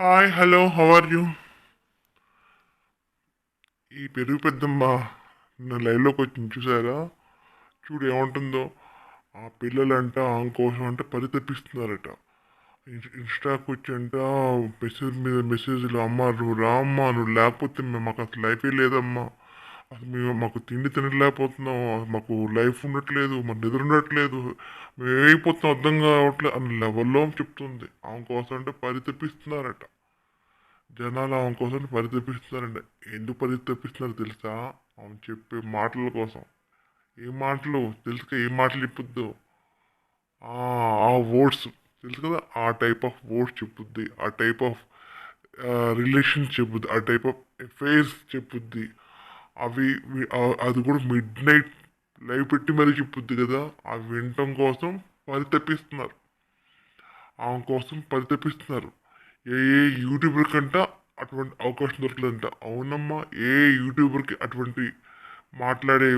Hi hello how are you ఈ పెరుగు పెద్దమ్మ నా లైవ్లోకి వచ్చి చూసారా? చూడు ఏముంటుందో. ఆ పిల్లలంట ఆమె కోసం అంటే పరితపిస్తున్నారట ఇన్స్టాకి వచ్చి అంట మెసేజ్ మీద మెసేజ్లు అమ్మ నువ్వు రా అమ్మా నువ్వు లేకపోతే మేము మాకు అసలు లైఫే లేదమ్మా. మేము మాకు తిండి తినలేకపోతున్నాం మాకు లైఫ్ ఉండట్లేదు మాకు నిద్ర ఉండట్లేదు. మేము అయిపోతున్నాం అర్థం కావట్లేదు అని లెవెల్లో చెప్తుంది. ఆమె కోసం అంటే పరితపిస్తున్నారట. జనాలు ఆమె కోసం పరితపిస్తున్నారంట. ఎందుకు పరితపిస్తున్నారు తెలుసా? ఆమె చెప్పే మాటల కోసం. ఏ మాటలు? తెలుసు ఏ మాటలు చెప్పుద్దు? ఆ వర్డ్స్ తెలుసు కదా? ఆ టైప్ ఆఫ్ వర్డ్స్ చెప్పుద్ది. ఆ టైప్ ఆఫ్ రిలేషన్ చెప్పుద్ది. ఆ టైప్ ఆఫ్ అఫైర్స్ చెప్పుద్ది. అవి అది కూడా మిడ్ నైట్ లైవ్ పెట్టి మరీ చెప్పుద్ది కదా. అవి వినటం కోసం పరితపిస్తున్నారు. ఆమె కోసం పరితపిస్తున్నారు. ఏ ఏ యూట్యూబర్ కంట అటువంటి అవకాశం దొరకలేదంట అవునమ్మా ఏ యూట్యూబర్కి అటువంటి మాట్లాడే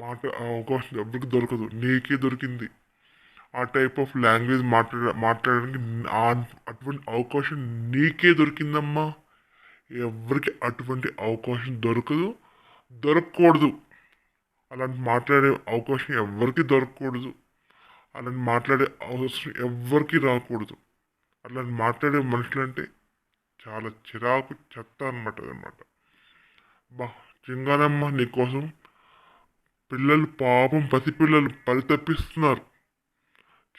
మాట అవకాశం ఎవరికి దొరకదు. నీకే దొరికింది. ఆ టైప్ ఆఫ్ లాంగ్వేజ్ మాట్లాడ మాట్లాడడానికి అటువంటి అవకాశం నీకే దొరికిందమ్మా. ఎవరికి అటువంటి అవకాశం దొరకదు. దొరకకూడదు. అలాంటి మాట్లాడే అవకాశం ఎవరికి దొరకకూడదు. అలాంటి మాట్లాడే అవసరం ఎవరికి రాకూడదు. అలాంటి మాట్లాడే మనుషులంటే చాలా చిరాకు చెత్త అనమాట అనమాట బా చింగానమ్మ నీకోసం పిల్లలు పాపం పసిపిల్లలు పరితపిస్తున్నారు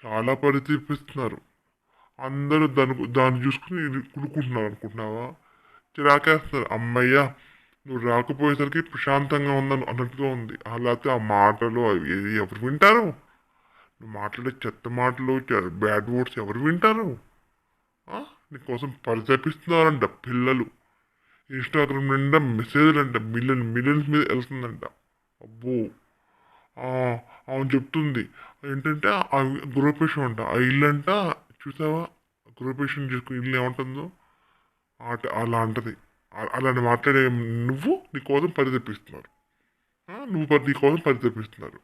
చాలా పరితపిస్తున్నారు అందరూ దాని దాన్ని చూసుకుని కుడుకుంటున్నారు అనుకుంటున్నావా? చిరాకేస్తున్నారు. అమ్మయ్య నువ్వు రాకపోయేసరికి ప్రశాంతంగా ఉందని అన్నట్టుగా ఉంది. అలాగే ఆ మాటలు అవి ఏది ఎవరు వింటారు? నువ్వు మాట్లాడే చెత్త మాటలు బ్యాడ్ వర్డ్స్ ఎవరు వింటారు? నీకోసం పరితపిస్తున్నారంట పిల్లలు. ఇన్స్టాగ్రామ్ నిండా మెసేజ్లు అంట మిలియన్ మిలియన్స్ మీద వెళ్తుందంట. అబ్బో. ఆ, అవును చెప్తుంది ఏంటంటే ఆ గృహపేషం అంట. ఆ ఇల్లు అంట చూసావా? గృహపేషం చేసుకుని ఇల్లు ఏముంటుందో? ఆట అలా అంటది అలాంటి మాట్లాడే నువ్వు నీకోసం పరితపిస్తున్నారు. నువ్వు నీ నీకోసం పరితపిస్తున్నారు.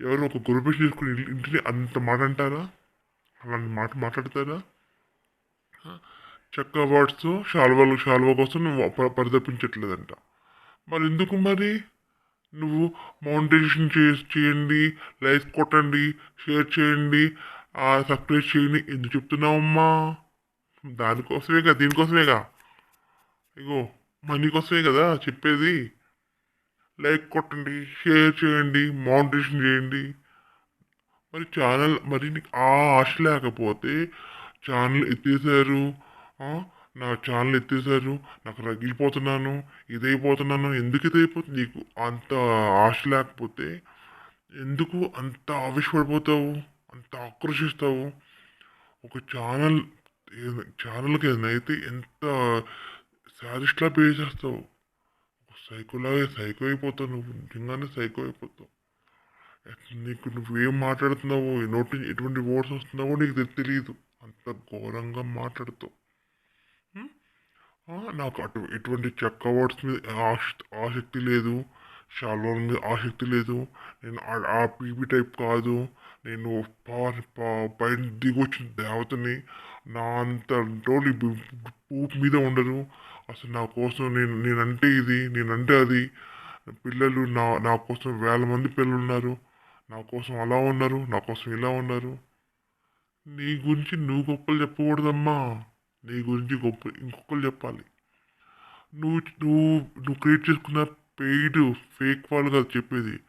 ఎవరు ఒక గృహపేషం చేసుకుని ఇంటిని అంత మాట అంటారా? అలాంటి మాట మాట్లాడతారా? చెక్క వర్డ్స్ షాల్వాలు షాల్వా కోసం నువ్వు పరితపించట్లేదంట. మరి ఎందుకు మరి? నువ్వు మౌంటేషన్ చే చేయండి లైక్ కొట్టండి షేర్ చేయండి ఆ, సబ్స్క్రైబ్ చేయండి. ఎందుకు చెప్తున్నావమ్మా? దానికోసమే కదా దీనికోసమేగా. ఇగో మనీ కోసమే కదా చెప్పేది. లైక్ కొట్టండి షేర్ చేయండి మౌంటేషన్ చేయండి. మరి ఛానల్ మరి నీకు ఆ ఆశ లేకపోతే ఛానల్ ఎత్తేసారు నా ఛానల్ ఎత్తేసారు నాకు రగిలిపోతున్నాను ఇదైపోతున్నాను ఎందుకు ఇదైపోతుంది? నీకు అంత ఆశ లేకపోతే ఎందుకు అంత ఆవేశపడిపోతావు? అంత ఆక్రోషిస్తావు ఒక ఛానల్ ఛానల్కి ఏదైతే ఎంత శారీస్లా పే చేస్తావు ఒక సైకోలాగే సైకో అయిపోతావు నువ్వు. నిజంగానే సైకో అయిపోతావు. నీకు నువ్వేం మాట్లాడుతున్నావో ఈ నోటి ఎటువంటి వర్డ్స్ వస్తున్నావో నీకు తెలియదు అంత ఘోరంగా మాట్లాడుతావు. నాకు అటు ఎటువంటి చెక్క వర్డ్స్ మీద ఆశ ఆసక్తి లేదు. షాలోన్ మీద ఆసక్తి లేదు. నేను ఆ- ఆ పీపీ టైప్ కాదు. నేను పవర్ పైన దిగొచ్చిన దేవతని నా అంత టోలీ ఊపు మీద ఉండరు అసలు నా కోసం నేను నేనంటే ఇది నేనంటే అది. పిల్లలు నా నా కోసం వేల మంది పిల్లలు ఉన్నారు నా కోసం అలా ఉన్నారు నా కోసం ఇలా ఉన్నారు. నీ గురించి నువ్వు గొప్పలు చెప్పకూడదమ్మా. నీ గురించి గొప్ప ఇంకొకరు చెప్పాలి. నువ్వు నువ్వు నువ్వు క్రియేట్ చేసుకున్న పెయిడ్ ఫేక్ వాళ్ళు కాదు చెప్పేది.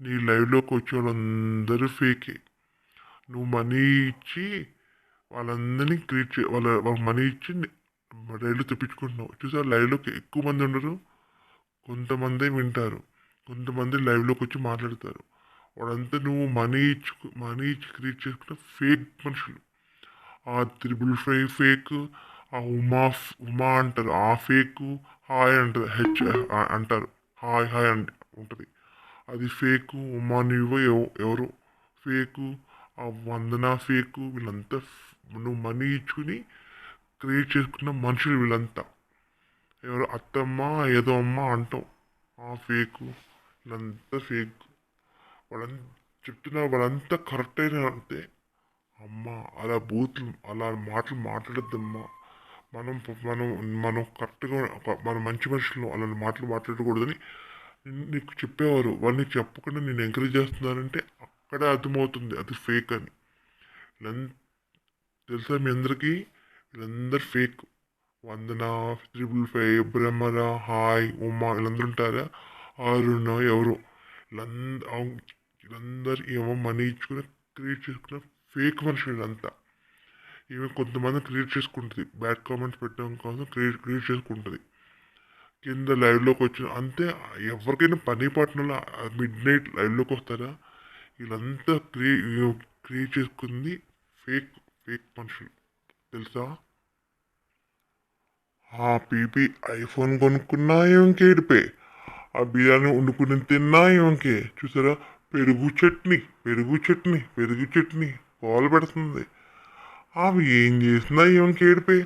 నీ లైవ్లోకి వచ్చే వాళ్ళందరూ ఫేకే నువ్వు మనీ ఇచ్చి వాళ్ళందరినీ క్రియేట్ చే వాళ్ళ వాళ్ళ మనీ ఇచ్చి లైవ్లో తెప్పించుకుంటున్నాం. చూసారు? లైవ్లోకి ఎక్కువ మంది ఉండరు. కొంతమందే వింటారు. కొంతమంది లైవ్లోకి వచ్చి మాట్లాడతారు. వాడంతా నువ్వు మనీ ఇచ్చు మనీ ఇచ్చి క్రియేట్ చేసుకున్న ఫేక్ మనుషులు. ఆ త్రిబుల్ ఫైవ్ ఫేక్ ఆ ఉమా ఉమా అంటారు. ఆ ఫేక్ హాయ్ అంటారు హెచ్ అంటారు. హాయ్ హాయ్ అంట ఉంటుంది. అది ఫేకు ఉమా నువ్వు ఎవ- ఎవరు? ఫేకు ఆ వందన ఫేకు వీళ్ళంతా నువ్వు మనీ ఇచ్చుకుని క్రియేట్ చేసుకున్న మనుషులు వీళ్ళంతా. ఎవరు అత్తమ్మ ఏదో అమ్మ అంటాం ఆ ఫేకు వీళ్ళంతా ఫేక్. వాళ్ళంతా చెప్తున్నారు వాళ్ళంతా కరెక్ట్ అయినా అంటే అమ్మ అలా బూతులు అలా మాటలు మాట్లాడద్దమ్మా. మనం మనం మనం కరెక్ట్గా మన మంచి మనుషులు అలాంటి మాటలు మాట్లాడకూడదని నీకు చెప్పేవారు. వాడిని చెప్పకుండా నేను ఎంకరేజ్ చేస్తున్నారంటే అక్కడే అర్థమవుతుంది. అది ఫేక్ అని. వీళ్ళం- తెలుసా మీ అందరికీ? వీళ్ళందరూ fake. Vandana triple five బ్రహ్మర hi Uma వీళ్ళందరూ ఉంటారా? అరుణ ఎవరు? వీళ్ళందరూ వీళ్ళందరూ ఏమో మనీ ఇచ్చుకుని క్రియేట్ చేసుకున్న ఫేక్ మనుషులు వీళ్ళంతా. ఈమె కొంతమంది క్రియేట్ చేసుకుంటుంది. బ్యాడ్ కామెంట్స్ పెట్టడం కోసం క్రియేట్ క్రియేట్ చేసుకుంటుంది. కింద లైవ్లోకి వచ్చిన అంతే ఎవరికైనా పని పట్టణంలో మిడ్ నైట్ లైవ్లోకి వస్తారా? వీళ్ళంతా క్రియే క్రియేట్ చేసుకుంది ఫేక్. ఫేక్ మనుషులు తెలుసా? ఆ పీపీ ఐఫోన్ కొనుక్కున్నా ఏమంకేడిపే ఆ బిర్యానీ వండుకుని తిన్నా ఇంకే చూసారా? పెరుగు చట్నీ పెరుగు చట్నీ పెరుగు చట్నీ పాలు పెడుతుంది. అవి ఏం చేసినా ఏమంకేడిపే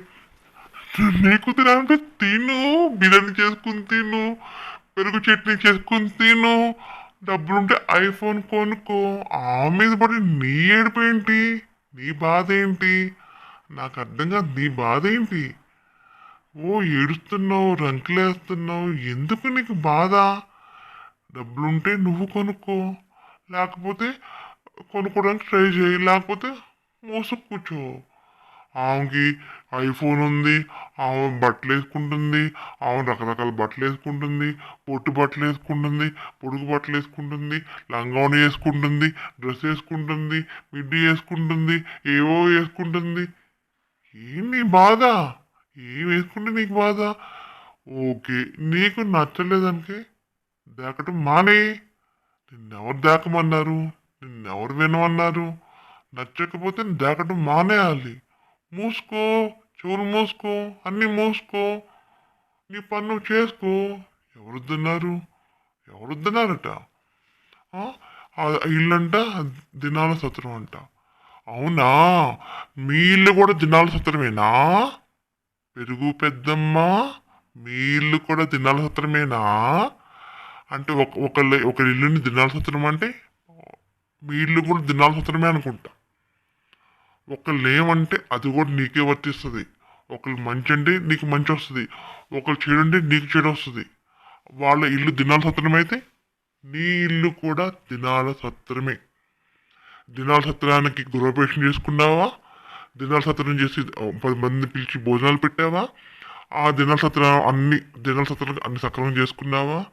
నీకు తినాలంటే తిను బిర్యానీ చేసుకుని తిను పెరుగు చట్నీ చేసుకుని తిను డబ్బులుంటే ఐఫోన్ కొనుక్కో. ఆ మీద పడి నీ ఏడిపేంటి? నీ బాధ ఏంటి నాకు అర్థం కాదు నీ బాధ ఏంటి ఓ ఏడుస్తున్నావు రంకులేస్తున్నావు ఎందుకు నీకు బాధ? డబ్బులుంటే నువ్వు కొనుక్కో లేకపోతే కొనుక్కోవడానికి ట్రై చేయి లేకపోతే మోసుకు కూర్చో. ఆమెకి ఐఫోన్ ఉంది ఆమె బట్టలు వేసుకుంటుంది ఆమె రకరకాల బట్టలు వేసుకుంటుంది పొట్టు బట్టలు వేసుకుంటుంది పొడుగు బట్టలు వేసుకుంటుంది లంగావణి వేసుకుంటుంది డ్రెస్ వేసుకుంటుంది మిడ్డీ వేసుకుంటుంది ఏవో వేసుకుంటుంది. ఏం నీ బాధ? ఏం వేసుకుంటే నీకు బాధ? ఓకే నీకు నచ్చలేదనికే దాకటం మానే. నిన్నెవరు దాకమన్నారు? నిన్నెవరు వినమన్నారు? నచ్చకపోతే దాకటం మానేయాలి. మూసుకో చెవులు మూసుకో అన్నీ మూసుకో నీ పని చేసుకో. ఎవరు వద్దన్నారు ఎవరు ఇల్లంట దినాల సత్రం అంట. అవునా? మీ ఇల్లు కూడా దినాల సత్రమేనా? పెరుగు పెద్దమ్మ మీ ఇల్లు కూడా దినాల సత్రమేనా? అంటే ఒక ఒకళ్ళ ఒకరి ఇల్లుని దినాల సత్రం అంటే మీ ఇల్లు కూడా దినాల సత్రమే అనుకుంటా. ఒకళ్ళు ఏమంటే అది కూడా నీకే వర్తిస్తుంది. ఒకళ్ళు మంచి అంటే నీకు మంచి వస్తుంది. ఒకళ్ళు చెడు అంటే నీకు చెడు వస్తుంది. వాళ్ళ ఇల్లు దినాల సత్రం అయితే నీ ఇల్లు కూడా దినాల సత్రమే. దినాల సత్రానికి గృహప్రవేశం చేసుకున్నావా? దినాల సత్రం చేసి పది మందిని పిలిచి భోజనాలు పెట్టావా? ఆ దినాల సత్రం అన్ని దినాల సత్రం అన్ని సక్రమం చేసుకున్నావా?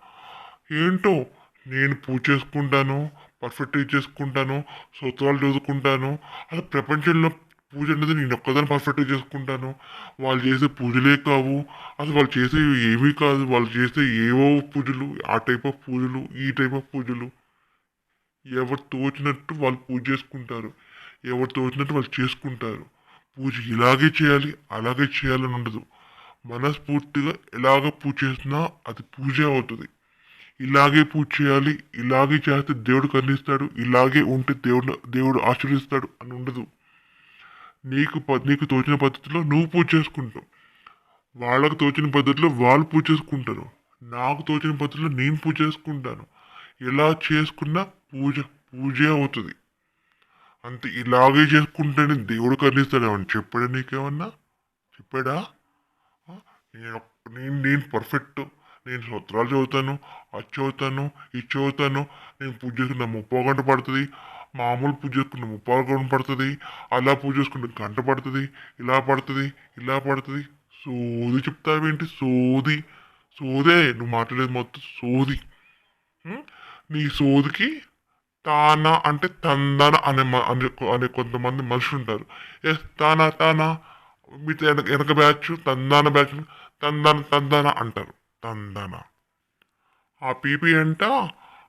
ఏంటో నేను పూజ చేసుకుంటాను పర్ఫెక్ట్గా చేసుకుంటాను సూత్రాలు చదువుకుంటాను. అలా ప్రపంచంలో పూజ అనేది నేను ఒక్కదాన్ని పర్ఫెక్ట్గా చేసుకుంటాను. వాళ్ళు చేసే పూజలే కావు. అసలు వాళ్ళు చేసే ఏమీ కాదు. వాళ్ళు చేసే ఏవో పూజలు ఆ టైప్ ఆఫ్ పూజలు ఈ టైప్ ఆఫ్ పూజలు. ఎవరు తోచినట్టు వాళ్ళు పూజ చేసుకుంటారు. ఎవరు తోచినట్టు వాళ్ళు చేసుకుంటారు. పూజ ఇలాగే చేయాలి అలాగే చేయాలని ఉండదు. మనస్ఫూర్తిగా ఎలాగ పూజ చేసినా అది పూజే అవుతుంది. ఇలాగే పూజ చేయాలి ఇలాగే చేస్తే దేవుడు కరుణిస్తాడు ఇలాగే ఉంటే దేవుడు దేవుడు ఆశీర్వదిస్తాడు అని ఉండదు. నీకు ప- నీకు తోచిన పద్ధతిలో నువ్వు పూజ చేసుకుంటావు. వాళ్ళకు తోచిన పద్ధతిలో వాళ్ళు పూజ చేసుకుంటారు. నాకు తోచిన పద్ధతిలో నేను పూజ చేసుకుంటాను. ఎలా చేసుకున్నా పూజ పూజే అవుతుంది. అంతే ఇలాగే చేసుకుంటేనే దేవుడు కరుణిస్తాడు అని చెప్పాడా నీకేమన్నా? చెప్పాడా? నేను నేను నేను పర్ఫెక్ట్ నేను సూత్రాలు చదువుతాను అది చదువుతాను ఇది చదువుతాను. నేను పూజ చేసుకున్న ముప్పై గంట పడుతుంది. మామూలు పూజ చేసుకున్న ముప్పై గంట పడుతుంది. అలా పూజ చేసుకుంటే గంట పడుతుంది. ఇలా పడుతుంది ఇలా పడుతుంది. సోది చెప్తావేంటి? సోది. సోదే నువ్వు మాట్లాడేది మొత్తం సోది. నీ సోదికి తానా అంటే తందన అనే మ- అనే అనే కొంతమంది మనుషులు ఉంటారు. ఎస్ తానా తానా? మీతో వెనక వెనక బ్యాచ్ తందాన బ్యాచ్ తందాన తందాన అంటారు. తందన. ఆ పీపీ అంట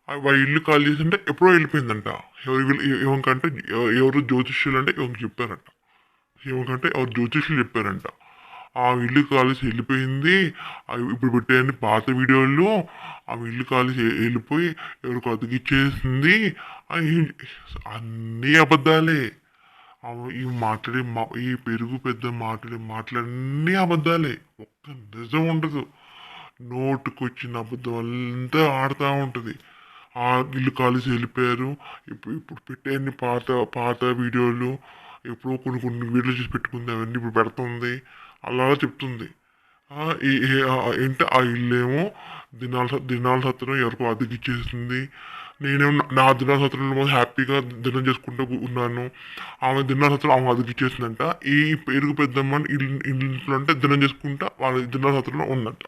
ఆ వాళ్ళ ఇల్లు కాల్ చేసింటే ఎప్పుడో వెళ్ళిపోయిందంట. ఎవరి వీళ్ళు- ఎవరు జ్యోతిష్యులు అంటే ఎవరికి చెప్పారంట. ఏమంకంటే ఎవరు జ్యోతిష్యులు చెప్పారంట. ఆ ఇల్లు కాలేసి వెళ్ళిపోయింది. అవి ఇప్పుడు పెట్టేయండి పాత వీడియోలు. ఆ ఇల్లు కాలేసి వెళ్ళిపోయి ఎవరికి అతికిచ్చేసింది అన్నీ అబద్ధాలే. ఈ మాట్లాడే మా ఈ పెరుగు పెద్ద మాట్లాడే మాటలన్నీ అబద్ధాలే. ఒక్క నిజం ఉండదు. నోటుకొచ్చిన అబద్ధం అంతా ఆడుతూ ఉంటుంది. ఆ ఇల్లు కాలేసి వెళ్ళిపోయారు. ఇప్పుడు ఇప్పుడు పెట్టేన్ని పాత పాత వీడియోలు ఎప్పుడో కొన్ని కొన్ని వీడియోలు చూసి పెట్టుకుంది. అవన్నీ ఇప్పుడు పెడుతుంది. అలా చెప్తుంది. ఆ, ఏంటి? ఆ ఇల్లేమో దినాల దినాల సత్రం ఎవరికో అద్దెకి ఇచ్చేసింది. నేనేమో నా- దినాల సత్రంలో హ్యాపీగా దినం చేసుకుంటూ ఉన్నాను. ఆమె దినాల సత్రం ఆమె అద్దెకి ఇచ్చేసిందంట. ఈ పెరుగు పెద్దమ్మ ఇల్లు ఇంట్లో అంటే దినం చేసుకుంటా వాళ్ళ దినాల సత్రంలో ఉందంట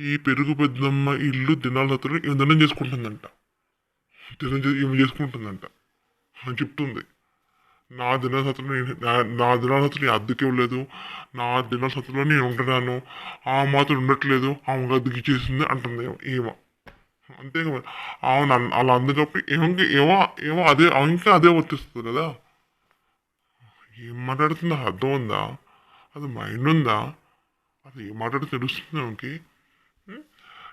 ఈ పెరుగు పెద్దమ్మ ఇల్లు దినాల సత్రంలో ఈమె దినం చేసుకుంటుందంట. దినం చే- ఈమె చేసుకుంటుందంట. అని చెప్తుంది. నా దినసత్తులు నా దినసత్రం అద్దెకి ఇవ్వలేదు. నా దినసత్రంలో నేను ఉంటున్నాను ఆ మాత్రం ఉండట్లేదు. ఆమె అద్దెకి ఇచ్చేసింది అంటుంది ఏమో ఈమె అంతే కదా. ఆమె నన్ను అలా అందుకప్పుడు ఏమంకి ఏమో ఏమో అదే ఇంకా అదే వర్తిస్తుంది కదా. ఏం మాట్లాడుతుందో అర్థం ఉందా? అది మైండ్ ఉందా? అది ఏం మాట్లాడితే తెలుస్తుంది ఆమెకి?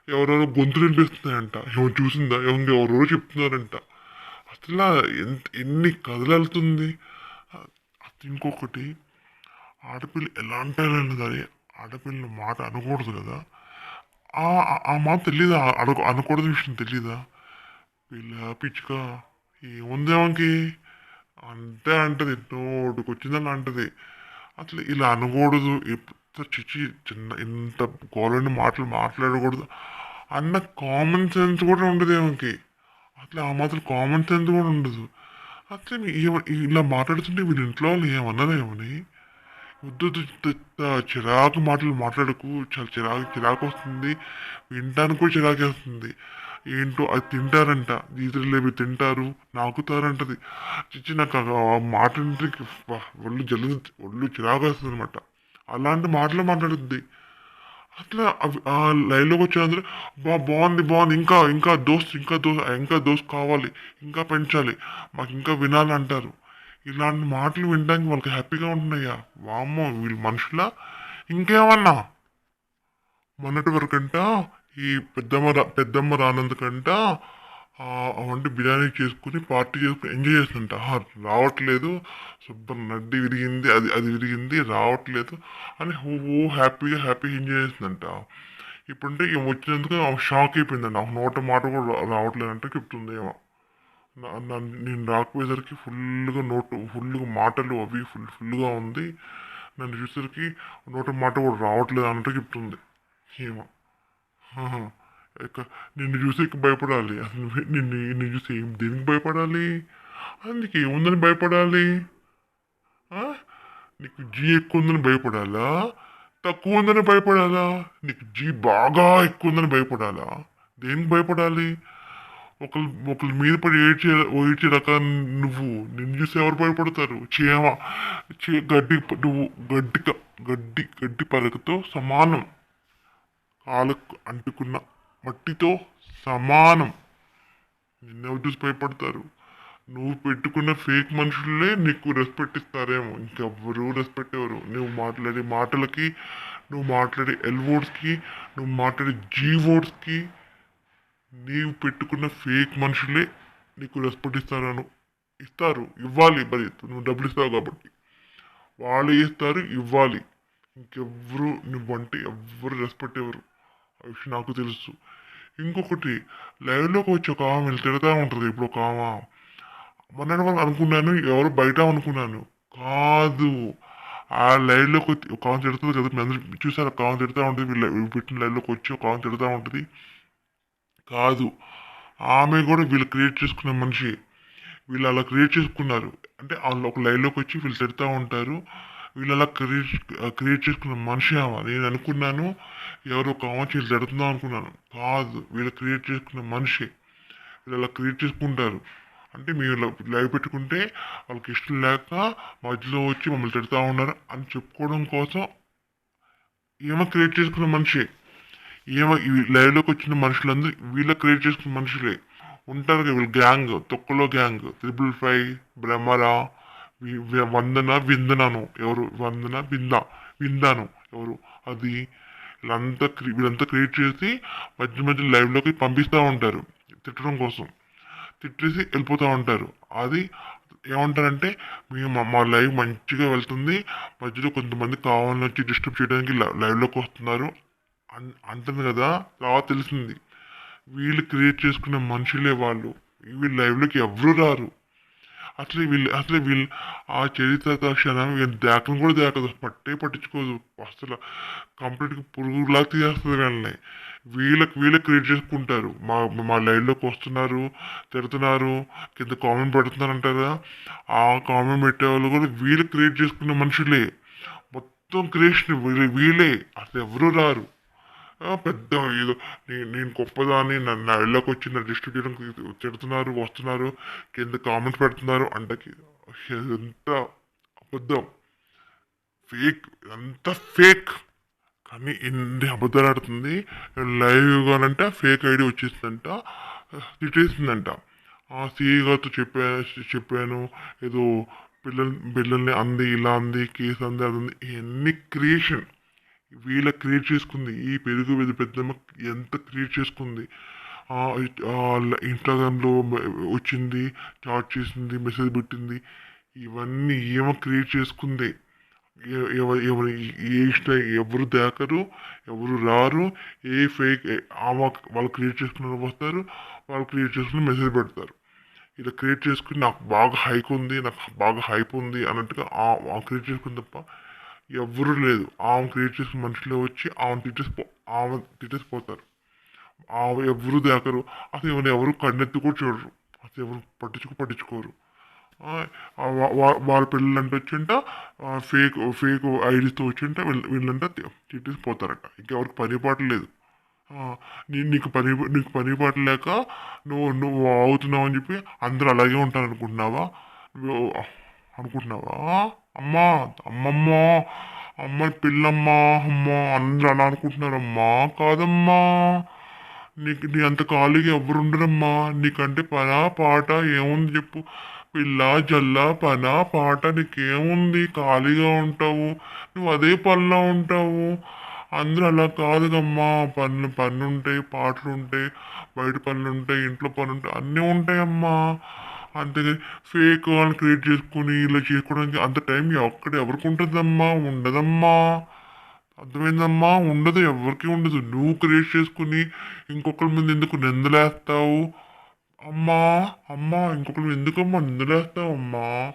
ఎవరెవరో గొంతులు వినిపిస్తున్నాయంట. ఏమో చూసిందా? ఏమో ఎవరెవరో చెప్తున్నారంట. అసలు ఎంత ఎన్ని కథలెళ్తుంది? అది ఇంకొకటి ఆడపిల్ల ఎలాంటి అయినా కానీ ఆడపిల్ల మాట అనకూడదు కదా? ఆ ఆ- మాట తెలీదా? అడగ అనకూడదు విషయం తెలీదా? పిల్ల పిచ్చుక ఏముంది ఆమెకి? అంతే అంటది నోటికి వచ్చిందని అంటది. అసలు ఇలా అనకూడదు? ఎప్పుడు చిచి చిన్న ఇంత గోలని మాటలు మాట్లాడకూడదు? అన్న కామన్ సెన్స్ కూడా ఉండదు ఆమెకి అట్లా ఆ మాత్రం కామన్ సెన్స్ కూడా ఉండదు. అట్లా ఇలా మాట్లాడుతుంటే వీళ్ళ ఇంట్లో వాళ్ళు ఏమన్నారు ఏమని. వద్దు చిరాకు మాటలు మాట్లాడకు. చాలా చిరాకు చిరాకు వస్తుంది. వినడానికి కూడా చిరాకు వస్తుంది. ఏంటో అది తింటారంట. ఈతలు లేవి తింటారు. నాకుతారంటది చిచ్చి నాకు ఆ- మాట ఒళ్ళు జల్లు ఒళ్ళు చిరాకు వస్తుంది అనమాట అలాంటి మాటలు మాట్లాడుద్ది. అట్లా అవి ఆ లైన్లోకి వచ్చేందులో బా బాగుంది బాగుంది. ఇంకా ఇంకా దోస్త్ ఇంకా దోస్ ఇంకా దోస్త్ కావాలి ఇంకా పెంచాలి మాకు ఇంకా వినాలి అంటారు ఇలాంటి మాటలు వినడానికి వాళ్ళకి హ్యాపీగా ఉంటున్నాయా వామ్మో వీళ్ళు మనుషులా? ఇంకేమన్నా? మొన్నటి వరకంట ఈ పెద్దమ్మ రా- పెద్దమ్మ రానందుకంట అంటే వంటి బిర్యానీ చేసుకుని పార్టీ చేసుకుని ఎంజాయ్ చేస్తుంట. రావట్లేదు. శుభ్రం నడ్డి విరిగింది అది అది విరిగింది రావట్లేదు అని ఓ హ్యాపీగా హ్యాపీగా ఎంజాయ్ చేస్తుందంట. ఇప్పుడంటే ఇక వచ్చినందుకు ఆమె షాక్ అయిపోయిందండి ఆ నోట మాట కూడా రావట్లేదంట రావట్లేదంటే చెప్తుంది ఏమో నేను రాకపోయేసరికి ఫుల్గా నోటు ఫుల్గా మాటలు అవి ఫుల్ ఫుల్గా ఉంది. నన్ను చూసేసరికి నోట మాట కూడా రావట్లేదు అన్నట్టు చెప్తుంది ఏమో నిన్ను చూసి భయపడాలి. అసలు నిన్ను నిన్ను చూసి దేనికి భయపడాలి? అందుకే ఉందని భయపడాలి? నీకు జీ ఎక్కువ ఉందని భయపడాలా? తక్కువ ఉందని భయపడాలా? నీకు జీ బాగా ఎక్కువ ఉందని భయపడాలా? దేనికి భయపడాలి? ఒకరు ఒకరి మీద పడి ఏడ్చే ఏడ్చే రకం నువ్వు నిన్ను చూసి ఎవరు భయపడతారు? చేమ చే గడ్డి నువ్వు గడ్డిక గడ్డి గడ్డి పలకతో సమానం. కాలకు అంటుకున్న మట్టితో సమానం. నిన్నెవరు చూసి భయపడతారు. నువ్వు పెట్టుకున్న ఫేక్ మనుషులే నీకు రెస్పెక్ట్ ఇస్తారేమో. ఇంకెవ్వరు రెస్పెక్ట్ ఎవరు నువ్వు మాట్లాడే మాటలకి నువ్వు మాట్లాడే ఎల్ వర్డ్స్కి నువ్వు మాట్లాడే జీవోడ్స్కి నీవు పెట్టుకున్న ఫేక్ మనుషులే నీకు రెస్పెక్ట్ ఇస్తారను. ఇస్తారు. ఇవ్వాలి. మరి నువ్వు డబ్బులు ఇస్తావు కాబట్టి. వాళ్ళు ఇస్తారు. ఇవ్వాలి. ఇంకెవ్వరు నువ్వంటే ఎవ్వరు రెస్పెక్ట్ ఎవరు విషయం నాకు తెలుసు. ఇంకొకటి లైవ్లోకి వచ్చి ఒక ఆమె తిడతా ఉంటుంది ఇప్పుడు ఒక ఆమె. మొన్నటి వరకు అనుకున్నాను ఎవరు బయట అనుకున్నాను. కాదు. ఆ లైవ్లోకి వచ్చి ఒక ఆమె తిడుతుంది కదా మీ అందరూ చూసారు? ఒక ఆమె తిడతా ఉంటుంది వీళ్ళు పెట్టిన లైవ్లోకి వచ్చి ఒక ఆమె తిడతా ఉంటుంది. కాదు. ఆమె కూడా వీళ్ళు క్రియేట్ చేసుకున్న మనిషి. వీళ్ళు అలా క్రియేట్ చేసుకున్నారు. అంటే వాళ్ళు ఒక లైన్లోకి వచ్చి వీళ్ళు తిడతా ఉంటారు. వీళ్ళు అలా క్రియేట్ క్రియేట్ చేసుకున్న మనిషి ఆమె. నేను అనుకున్నాను ఎవరు ఒక ఆమె వీళ్ళు అనుకున్నాను. కాదు వీళ్ళు క్రియేట్ చేసుకున్న మనిషి. వీళ్ళు అలా క్రియేట్ చేసుకుంటారు. అంటే మీరు లైవ్ పెట్టుకుంటే వాళ్ళకి ఇష్టం లేక మధ్యలో వచ్చి మమ్మల్ని తిడతా ఉన్నారు అని చెప్పుకోవడం కోసం ఏమో క్రియేట్ చేసుకున్న మనిషి. ఏమో ఈ లైవ్లోకి వచ్చిన మనుషులందరూ వీళ్ళ క్రియేట్ చేసుకున్న మనుషులే. ఉంటారు వీళ్ళు గ్యాంగ్ తొక్కలో gang triple five Brahmara Vandana విందనను. ఎవరు? వందన వింద విందాను. ఎవరు? అది వీళ్ళంతా వీళ్ళంతా క్రియేట్ చేసి మధ్య మధ్య లైవ్లోకి పంపిస్తూ ఉంటారు. తిట్టడం కోసం. తిట్టేసి వెళ్ళిపోతూ ఉంటారు. అది ఏమంటారంటే మేము మా- లైవ్ మంచిగా వెళ్తుంది. మధ్యలో కొంతమంది కావాలని వచ్చి డిస్టర్బ్ చేయడానికి లైవ్లోకి వస్తున్నారు. అన్- అంటుంది కదా తర్వాత తెలిసింది. వీళ్ళు క్రియేట్ చేసుకున్న మనుషులే వాళ్ళు. వీళ్ళు లైవ్లోకి ఎవరు రారు. అసలు వీళ్ళు అసలు వీళ్ళు ఆ చరిత్ర క్షణం వీళ్ళు దాకను కూడా దాకదు పట్టే పట్టించుకోదు. అసలు కంప్లీట్గా పురుగులా తీసేస్తుంది వీళ్ళని. వీళ్ళకి వీళ్ళే క్రియేట్ చేసుకుంటారు. మా మా లైవ్లోకి వస్తున్నారు తిడుతున్నారు కింద కామెంట్ పెడుతున్నారు అంటారు కదా ఆ కామెంట్ పెట్టే వాళ్ళు కూడా వీళ్ళు క్రియేట్ చేసుకున్న మనుషులే. మొత్తం క్రియేషన్ వీళ్ళే వీళ్ళే. అసలు ఎవరు రారు. పెద్ద ఏదో నేను గొప్పదాన్ని నన్ను నా ఇళ్ళకి వచ్చి డిస్ట్రిక్ట్ తిడుతున్నారు వస్తున్నారు కింద కామెంట్స్ పెడుతున్నారు అంటే ఎంత అబద్ధం. ఫేక్ ఎంత ఫేక్. కానీ ఎన్ని అబద్ధాలు ఆడుతుంది లైవ్ కానంట ఫేక్ ఐడి వచ్చేసిందంట తిట్టేసిందంట. ఆ సిఈ గారితో చెప్పా చెప్పాను ఏదో పిల్లల పిల్లల్ని అంది ఇలా అంది కేసు అంది అది ఉంది ఇవన్నీ క్రియేషన్. వీళ్ళ క్రియేట్ చేసుకుంది. ఈ పెరుగు పెద్ద పెద్దమ్మ ఎంత క్రియేట్ చేసుకుంది. ఆ, ఇన్స్టాగ్రామ్లో వచ్చింది చాట్ చేసింది మెసేజ్ పెట్టింది. ఇవన్నీ ఏమో క్రియేట్ చేసుకుంది. ఎవరు ఏ ఇష్టం ఎవరు దాకరు ఎవరు రారు ఏ ఫేక్ ఆమె వాళ్ళు క్రియేట్ చేసుకున్న వస్తారు వాళ్ళు క్రియేట్ చేసుకుని మెసేజ్ పెడతారు. ఇలా క్రియేట్ చేసుకుని నాకు బాగా హైక్ ఉంది నాకు బాగా హైప్ ఉంది అన్నట్టుగా క్రియేట్ చేసుకుని తప్ప ఎవరు లేదు. ఆమె క్రియేట్ చేసిన మనుషులే వచ్చి ఆమె తిట్టేసిపో ఆమె తిట్టేసి పోతారు. ఆమె ఎవరు దాకరు. అసలు ఇవన్నీ ఎవరు కన్నెత్తి కూడా చూడరు. అసలు ఎవరు పట్టించుకో పట్టించుకోరు. వాళ్ళ పిల్లలంటే వచ్చింట ఫేక్ ఫేక్ ఐడీస్తో వచ్చింట వీళ్ళంతా తిట్టేసి పోతారట. ఇంకెవరికి పని పాట లేదు. నీకు పని నీకు పని పాట లేక నువ్వు నువ్వు అవుతున్నావు అని చెప్పి అందరూ అలాగే ఉంటారు అనుకుంటున్నావా అనుకుంటున్నావా? అమ్మా అమ్మమ్మ అమ్మ పిల్లమ్మా అమ్మా అందరూ అలా అనుకుంటున్నారమ్మా కాదమ్మా. నీకు నీ అంత ఖాళీగా ఎవరు ఉండరమ్మా. నీకంటే పనా పాట ఏముంది చెప్పు. పిల్ల జల్ల పన పాట నీకేముంది? ఖాళీగా ఉంటావు. నువ్వు అదే పనిలో ఉంటావు. అందరూ అలా కాదుగమ్మా. పనులు పనులు ఉంటాయి పాటలు ఉంటాయి బయట పనులు ఉంటాయి ఇంట్లో పనులు ఉంటాయి అన్నీ ఉంటాయమ్మా. అంతేగాని ఫేక్ వాళ్ళని క్రియేట్ చేసుకుని ఇలా చేసుకోవడానికి అంత టైం అక్కడ ఎవరికి ఉంటుందమ్మా? ఉండదమ్మా. అర్థమైందమ్మా? ఉండదు ఎవరికి ఉండదు. నువ్వు క్రియేట్ చేసుకుని ఇంకొకరి మీద ఎందుకు నిందలేస్తావు? అమ్మా అమ్మా ఇంకొకరి ఎందుకమ్మా నిందలేస్తావు అమ్మా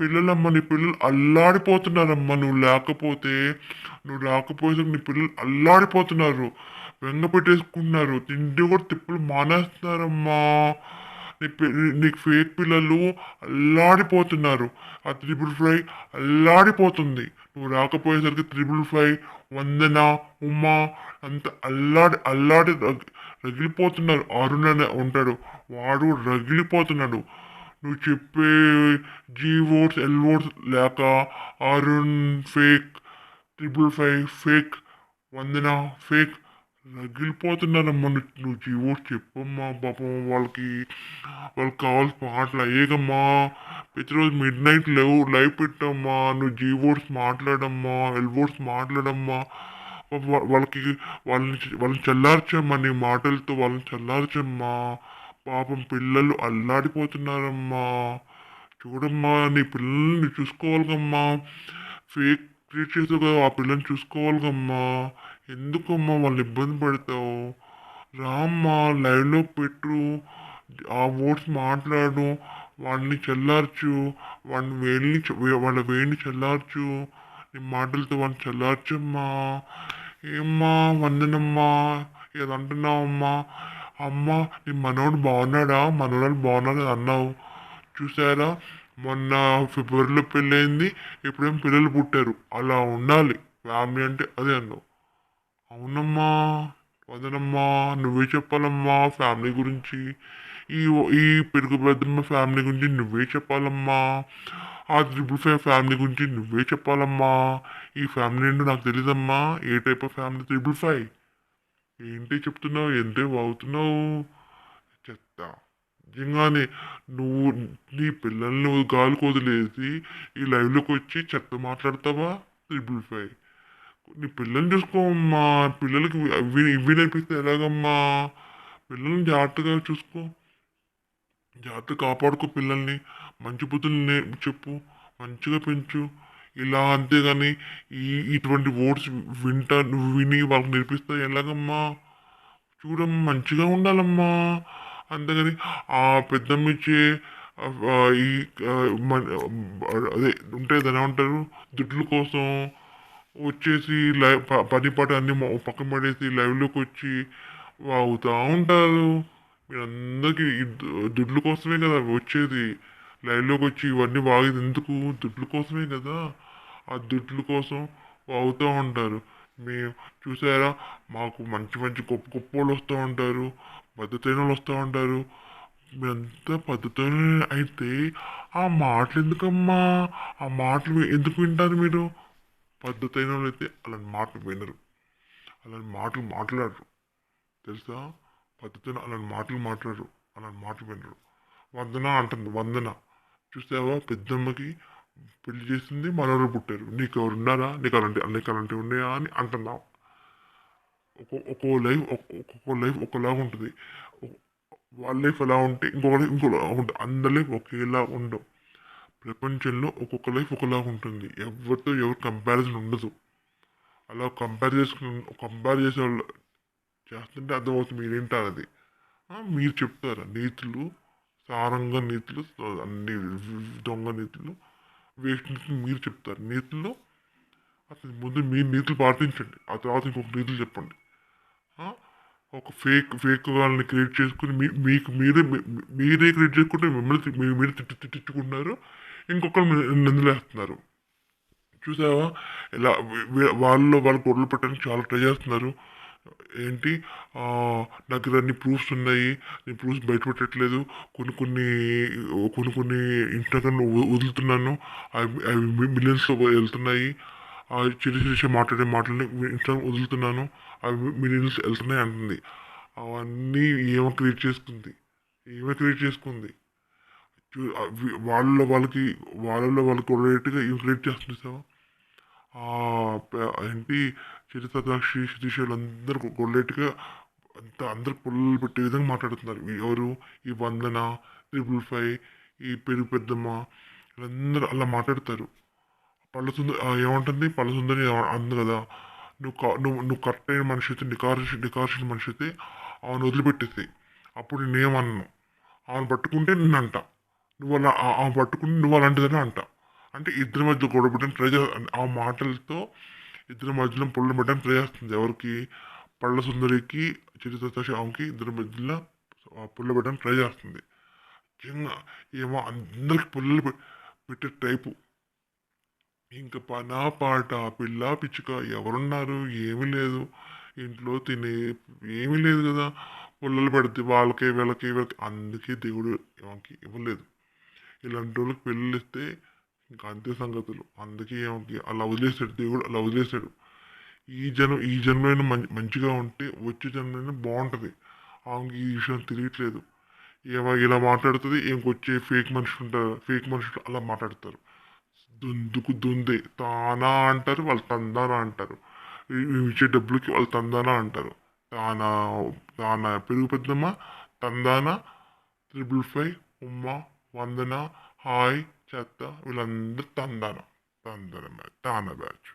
పిల్లలమ్మ నీ పిల్లలు అల్లాడిపోతున్నారమ్మా. నువ్వు లేకపోతే నువ్వు లేకపోతే నీ పిల్లలు అల్లాడిపోతున్నారు. వెంగ పెట్టేసుకుంటున్నారు. తిండి కూడా తిప్పులు మానేస్తున్నారమ్మా. నీ పి- నీకు ఫేక్ పిల్లలు అల్లాడిపోతున్నారు. ఆ త్రిబుల్ ఫ్రై అల్లాడిపోతుంది. నువ్వు రాకపోయేసరికి త్రిబుల్ ఫ్రై వందన ఉమా అంత అల్లాడి అల్లాడి రగిలిపోతున్నారు. అరుణ్ అనే ఉంటాడు. వాడు రగిలిపోతున్నాడు. నువ్వు చెప్పే జీ ఓట్స్ ఎల్ ఓట్స్ లేక Arun fake triple five fake Vandana fake రగిలిపోతున్నారమ్మా నువ్వు నువ్వు జీవో చెప్పమ్మా పాపం వాళ్ళకి వాళ్ళకి కావాల్సిన పాటలు అయ్యేగమ్మా ప్రతిరోజు మిడ్ నైట్ లైవ్ లైవ్ పెట్టమ్మా నువ్వు జీవోడ్స్ మాట్లాడమ్మా ఎల్వోడ్స్ మాట్లాడమ్మా. వాళ్ళకి వాళ్ళని వాళ్ళని చల్లార్చమ్మా నీ మాటలతో వాళ్ళని చల్లార్చమ్మా. పాపం పిల్లలు అల్లాడిపోతున్నారమ్మా. చూడమ్మా నీ పిల్లల్ని చూసుకోవాలిగమ్మా. ఫేక్ క్రియేట్ చేసావు కదా ఆ పిల్లని చూసుకోవాలిగమ్మా. ఎందుకమ్మా వాళ్ళని ఇబ్బంది పెడతావు? రామ్మా లైవ్లో పెట్టు. ఆ ఓట్స్ మాట్లాడు. వాళ్ళని చల్లార్చు. వాడిని వేడిని వాళ్ళ వేడిని చల్లార్చు. నీ మాటలతో వాడిని చల్లార్చమ్మా. ఏమ్మా వందనమ్మా. ఏదంటున్నావమ్మా అమ్మా నీ మనోడు బాగున్నాడా? మనోడు బాగున్నాడు అన్నావు. చూసారా మొన్న ఫిబ్రవరిలో పెళ్ళయింది. ఇప్పుడేం పిల్లలు పుట్టారు. అలా ఉండాలి. ఫ్యామిలీ అంటే అదే అన్నావు. అవునమ్మా వదనమ్మా నువ్వే చెప్పాలమ్మా ఫ్యామిలీ గురించి. ఈ ఈ పెరుగు పెద్దమ్మ ఫ్యామిలీ గురించి నువ్వే చెప్పాలమ్మా. ఆ ట్రిపుల్ ఫైవ్ ఫ్యామిలీ గురించి నువ్వే చెప్పాలమ్మా. ఈ ఫ్యామిలీ ఏంటో నాకు తెలియదమ్మా ఏ type of family triple five ఏంటి చెప్తున్నావు? ఎంతే వాగుతున్నావు? చెత్త. నిజంగానే నువ్వు నీ పిల్లల్ని నువ్వు గాలికి వదిలేసి ఈ లైవ్లోకి వచ్చి చెత్త మాట్లాడతావా ట్రిపుల్ ఫైవ్ నీ పిల్లల్ని చూసుకోమ్మా. పిల్లలకి ఇవి ఇవి నేర్పిస్తే ఎలాగమ్మా? పిల్లల్ని జాగ్రత్తగా చూసుకో. జాగ్రత్త కాపాడుకో పిల్లల్ని. మంచి బుద్ధులు నే చెప్పు. మంచిగా పెంచు. ఇలా అంతేగాని ఈ ఇటువంటి వర్డ్స్ వింటా నువ్వు విని వాళ్ళకి నేర్పిస్తే ఎలాగమ్మా? చూడమ్మా మంచిగా ఉండాలమ్మా. అంతేగాని ఆ పెద్ద ఇచ్చే ఈ అదే ఉంటే దాని ఏమంటారు? దుడ్ల కోసం వచ్చేసి లైవ్ ప- పని పాట అన్ని పక్కన పడేసి లైవ్లోకి వచ్చి వాగుతూ ఉంటారు. మీరందరికీ ఈ దుడ్ల కోసమే కదా వచ్చేది. లైవ్లోకి వచ్చి ఇవన్నీ వాగేది ఎందుకు? దుడ్ల కోసమే కదా. ఆ దుడ్ల కోసం వాగుతూ ఉంటారు. మేము చూసారా? మాకు మంచి మంచి గొప్ప గొప్ప వాళ్ళు వస్తూ ఉంటారు. పద్ధతైన వాళ్ళు వస్తూ ఉంటారు. మీరంతా పద్ధతైన అయితే ఆ మాటలు ఎందుకమ్మా ఆ మాటలు ఎందుకు వింటారు మీరు? పద్ధతైన వాళ్ళు అయితే అలాంటి మాటలు వినరు. అలాంటి మాటలు మాట్లాడరు. తెలుసా? పద్ధతిన అలాంటి మాటలు మాట్లాడరు. అలాంటి మాటలు వినరు. వందన అంటుంది. వందన. చూసావా? పెద్దమ్మకి పెళ్ళి చేసింది మనవరు పుట్టారు. నీకు ఎవరు ఉన్నారా? నీకు అలాంటి నీకు అలాంటివి ఉన్నాయా అని అంటున్నావు ఒక్కో ఒక్కో లైఫ్ ఒక్కొక్క లైఫ్ ఒకలాగా ఉంటుంది. వాళ్ళ లైఫ్ ఎలా ఉంటే ఇంకొక లైఫ్ ఇంకోలా ఉంటుంది అందరి లైఫ్ ఒకేలా ఉండవు. ప్రపంచంలో ఒక్కొక్క లైఫ్ ఒకలాగా ఉంటుంది. ఎవరితో ఎవరు కంపారిజన్ ఉండదు. అలా కంపేర్ చేసుకుని కంపేర్ చేసే వాళ్ళు చేస్తుంటే అర్థమవుతుంది మీరేంటారు అది. మీరు చెప్తారా? నీతులు సారంగా నీతులు అన్ని దొంగ నీతులు వేస్ట్ నీతులు మీరు చెప్తారు. నీతుల్లో అసలు ముందు మీ నీతులు పాటించండి. ఆ తర్వాత ఇంకొక నీతులు చెప్పండి. ఒక ఫేక్ ఫేక్ వాళ్ళని క్రియేట్ చేసుకుని మీ మీకు మీరే మీరే క్రియేట్ చేసుకుంటే మిమ్మల్ని మీరు మీరే తిట్టు తిట్టించుకుంటున్నారు ఇంకొకరు నిందలేస్తున్నారు చూసావా? ఇలా వాళ్ళు వాళ్ళు గొడవలు పెట్టడానికి చాలా ట్రై చేస్తున్నారు. ఏంటి? నా దగ్గర అన్ని ప్రూఫ్స్ ఉన్నాయి. నేను ప్రూఫ్స్ బయట పెట్టట్లేదు. కొన్ని కొన్ని కొన్ని కొన్ని ఇన్స్టాగ్రామ్ వదులుతున్నాను. అవి అవి మిలియన్స్లో వెళ్తున్నాయి. చిన్న చిన్న మాట్లాడే మాటలని ఇన్స్టాగ్రామ్ వదులుతున్నాను. అవి మిలియన్స్ వెళ్తున్నాయి అంటుంది. అవన్నీ ఏమో క్రియేట్ చేసుకుంది. ఏమో క్రియేట్ చేసుకుంది. వాళ్ళ వాళ్ళకి వాళ్ళలో వాళ్ళకి ఉండేట్టుగా ఇవి క్రియేట్ చేస్తుంది సార్. ఏంటి చరితాక్షి శ్రీశైలు అందరూ కొల్లేట్టుగా అంత అందరు పుల్లలు పెట్టే విధంగా మాట్లాడుతున్నారు. ఎవరు ఈ వందన ట్రిపుల్ ఫైవ్ ఈ పెరుగు పెద్దమ్మ వీళ్ళందరూ అలా మాట్లాడతారు. పళ్ళ సుందరి ఏమంటుంది? పళ్ళ సుందరి అంది కదా నువ్వు కా- నువ్వు నువ్వు కరెక్ట్ అయిన మనిషి అయితే నికార్షి నికార్షిన మనిషి అయితే ఆమెను వదిలిపెట్టేసి అప్పుడు నేనేమన్నాను ఆమెను పట్టుకుంటే నిన్ను అంట నువ్వు అలా ఆ- ఆమె పట్టుకుంటే నువ్వు అలాంటిదని అంట. అంటే ఇద్దరి మధ్య గొడవ పెట్టడానికి ట్రై చే ఆ మాటలతో ఇద్దరి మధ్యలో పొళ్ళు పెట్టడానికి ట్రై చేస్తుంది. ఎవరికి? పళ్ళ సుందరికి చరిత్ర ఆమెకి ఇద్దరి మధ్యలో పుల్ల పెట్టడానికి ట్రై చేస్తుంది. ముఖ్యంగా ఏమో అందరికి పుల్లలు పెట్టే టైపు. ఇంకా పనా పాట పిల్ల పిచ్చుక ఎవరున్నారు? ఏమీ లేదు. ఇంట్లో తినే ఏమీ లేదు కదా. పుల్లలు పెడితే వాళ్ళకి వీళ్ళకి వీళ్ళకి. అందుకే దేవుడు ఏమకి ఇవ్వలేదు. ఇలాంటి వాళ్ళకి పెళ్ళిళ్ళు ఇస్తే ఇంకా అంతే సంగతులు. అందుకే ఏమకి అలా వదిలేసాడు దేవుడు అలా వదిలేసాడు ఈ జన్మ ఈ జన్మైనా మంచిగా ఉంటే వచ్చే జన్మైనా బాగుంటుంది. ఆమెకి ఈ విషయం తెలియట్లేదు. ఏమో ఇలా మాట్లాడుతుంది ఇంకొచ్చే ఫేక్ మనుషులు ఉంటారు ఫేక్ మనుషులు అలా మాట్లాడతారు. దుందుకు దుందే తానా అంటారు వాళ్ళు తందానా అంటారు. ఇచ్చే డబ్బులకి వాళ్ళు తందానా అంటారు. తానా తానా పెరుగు పెద్దమ్మ తందానా త్రిబుల్ ఫైవ్ ఉమ్మ వందన? హాయ్ చెత్త వీళ్ళందరూ తందన. తందన తాన బ్యాచ్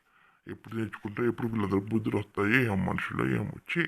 ఎప్పుడు నేర్చుకుంటే ఎప్పుడు వీళ్ళందరూ బుద్ధులు వస్తాయి ఏం మనుషులు ఏం వచ్చి